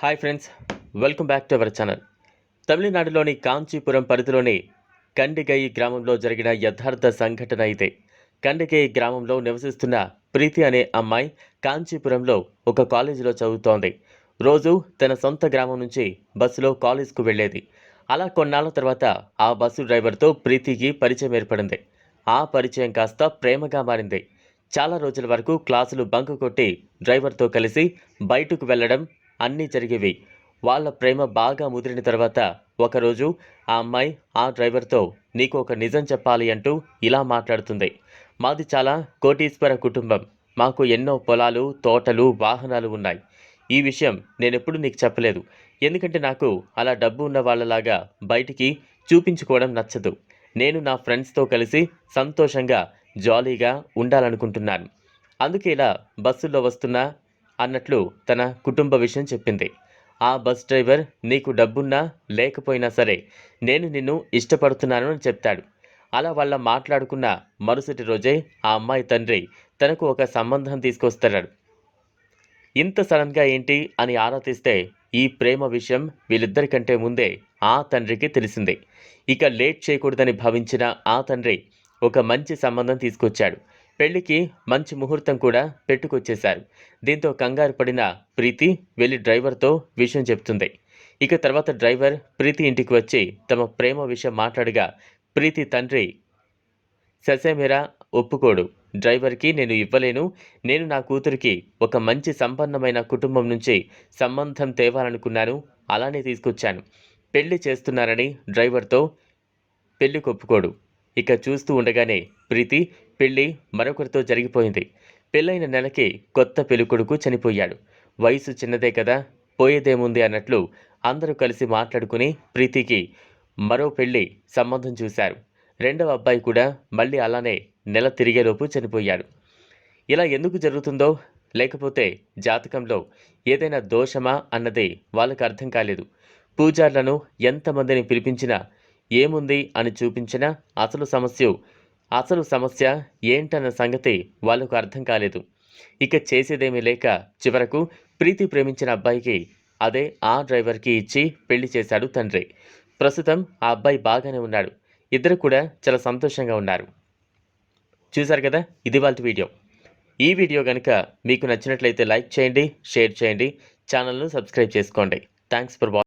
Hi friends welcome back to our channel తమిళనాడులోని కాంచీపురం పరిధిలోని కండిగై గ్రామంలో జరిగిన యథార్థ సంఘటన ఇదే. కండిగై గ్రామంలో నివసిస్తున్న ప్రీతి అనే అమ్మాయి కాంచీపురంలో ఒక కాలేజీలో చదువుతోంది. రోజు తన సొంత గ్రామం నుంచి బస్సులో కాలేజ్కు వెళ్ళేది. అలా కొన్నాళ్ళ తర్వాత ఆ బస్సు డ్రైవర్తో ప్రీతికి పరిచయం ఏర్పడింది. ఆ పరిచయం కాస్త ప్రేమగా మారింది. చాలా రోజుల వరకు క్లాసులు బంక్ కొట్టి డ్రైవర్తో కలిసి బయటకు వెళ్ళడం అన్నీ జరిగేవి. వాళ్ళ ప్రేమ బాగా ముదిరిన తర్వాత ఒకరోజు ఆ అమ్మాయి ఆ డ్రైవర్తో నీకు ఒక నిజం చెప్పాలి అంటూ ఇలా మాట్లాడుతుంది. మాది చాలా కోటీశ్వర కుటుంబం. మాకు ఎన్నో పొలాలు తోటలు వాహనాలు ఉన్నాయి. ఈ విషయం నేనెప్పుడు నీకు చెప్పలేదు. ఎందుకంటే నాకు అలా డబ్బు ఉన్న వాళ్ళలాగా బయటికి చూపించుకోవడం నచ్చదు. నేను నా ఫ్రెండ్స్తో కలిసి సంతోషంగా జాలీగా ఉండాలనుకుంటున్నాను. అందుకే ఇలా బస్సుల్లో వస్తున్నా అన్నట్లు తన కుటుంబ విషయం చెప్పింది. ఆ బస్ డ్రైవర్ నీకు డబ్బున్నా లేకపోయినా సరే నేను నిన్ను ఇష్టపడుతున్నాను అని చెప్తాడు. అలా వాళ్ళ మాట్లాడుకున్న మరుసటి రోజే ఆ అమ్మాయి తండ్రి తనకు ఒక సంబంధం తీసుకొస్తాడు. ఇంత సడన్గా ఏంటి? అని ఆరా తీస్తే ఈ ప్రేమ విషయం వీళ్ళిద్దరికంటే ముందే ఆ తండ్రికి తెలిసింది. ఇక లేట్ చేయకూడదని భావించిన ఆ తండ్రి ఒక మంచి సంబంధం తీసుకొచ్చాడు. పెళ్ళికి మంచి ముహూర్తం కూడా పెట్టుకొచ్చేశారు. దీంతో కంగారు పడిన ప్రీతి వెళ్ళి డ్రైవర్తో విషయం చెప్తుంది. ఇక తర్వాత డ్రైవర్ ప్రీతి ఇంటికి వచ్చి తమ ప్రేమ విషయం మాట్లాడగా ప్రీతి తండ్రి ససేమిరా ఒప్పుకోడు. డ్రైవర్కి నేను ఇవ్వలేను. నేను నా కూతురికి ఒక మంచి సంపన్నమైన కుటుంబం నుంచి సంబంధం తేవాలనుకున్నాను. అలానే తీసుకొచ్చాను. పెళ్ళి చేస్తున్నారని డ్రైవర్తో పెళ్ళి ఒప్పుకోడు ఇక చూస్తూ ఉండగానే ప్రీతి పెళ్ళి మరొకరితో జరిగిపోయింది. పెళ్ళైన నెలకి కొత్త పెళ్ళికొడుకు చనిపోయాడు. వయసు చిన్నదే కదా పోయేదేముంది అన్నట్లు అందరూ కలిసి మాట్లాడుకుని ప్రీతికి మరో పెళ్ళి సంబంధం చూశారు. రెండవ అబ్బాయి కూడా మళ్ళీ అలానే నెల తిరిగేలోపు చనిపోయాడు. ఇలా ఎందుకు జరుగుతుందో లేకపోతే జాతకంలో ఏదైనా దోషమా అన్నది వాళ్ళకి అర్థం కాలేదు. పూజార్లను ఎంతమందిని పిలిపించినా ఏముంది అని చూపించినా అసలు సమస్య అసలు సమస్య ఏంటన్న సంగతి వాళ్ళకు అర్థం కాలేదు. ఇక చేసేదేమీ లేక చివరకు ప్రీతి ప్రేమించిన అబ్బాయికి అదే ఆ డ్రైవర్కి ఇచ్చి పెళ్ళి చేశాడు తండ్రి. ప్రస్తుతం ఆ అబ్బాయి బాగానే ఉన్నాడు. ఇద్దరు కూడా చాలా సంతోషంగా ఉన్నారు. చూశారు కదా ఇది వాళ్ళ వీడియో. ఈ వీడియో కనుక మీకు నచ్చినట్లయితే లైక్ చేయండి షేర్ చేయండి ఛానల్ను సబ్స్క్రైబ్ చేసుకోండి. Thanks for watching